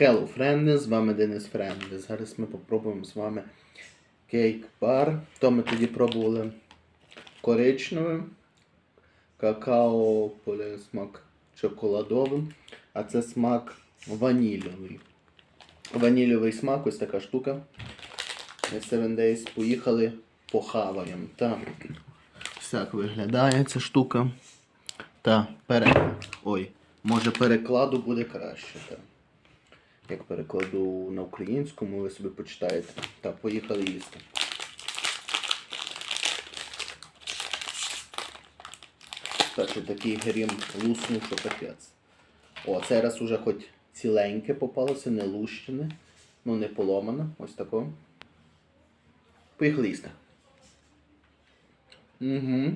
Hello, friends, з вами Денис Френдлі. Зараз ми попробуємо з вами кейк бар. То ми тоді пробували коричневим, какао поле смак чоколадовим, а це смак ванільовий. Ванільовий смак, ось така штука. Ми 7 Days поїхали похаваємо. Так. Ось так виглядає ця штука. Та пере... Ой, може перекладу буде краще. Та. Як перекладу на українському, ви собі почитаєте. Та, поїхали їсти. Так, що такий грім луснув, що капець. О, цей раз уже хоч ціленьке попалося, не лущене, ну не поломане. Ось тако. Поїхали їсти. Угу.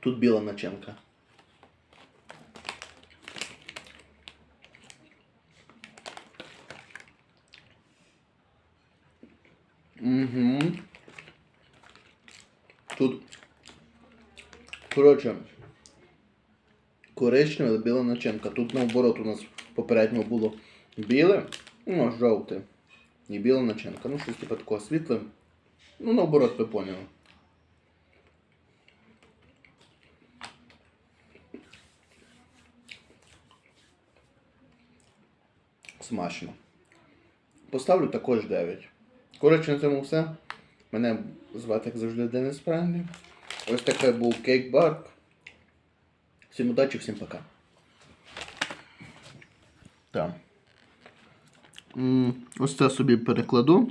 Тут біла начинка. Угу. Тут. Коротше. Коричневе, але біла начинка. Тут наоборот у нас попередньо було біле, ну, жовте. І біла начинка. Ну, щось типу такого світле. Ну, наоборот, ви поняли. Смачно. Поставлю також 9. Коротше, на цьому все. Мене звати, як завжди, Денис Френдлі. Ось такий був кейк-бар. Всім удачі, всім пока. Так. Ось це собі перекладу.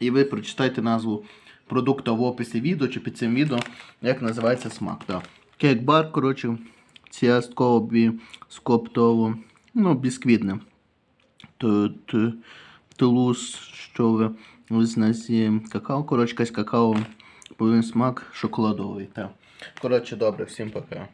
І ви прочитайте назву продукту в описі відео чи під цим відео, як називається смак. Так. Кейк-бар, коротше, ціастково бі скоптово, ну, бісквітне. Тут тулус, що ви визназі какао, коротше, з какао, повинен смак шоколадовий. Так. Коротше, добре, всім пока.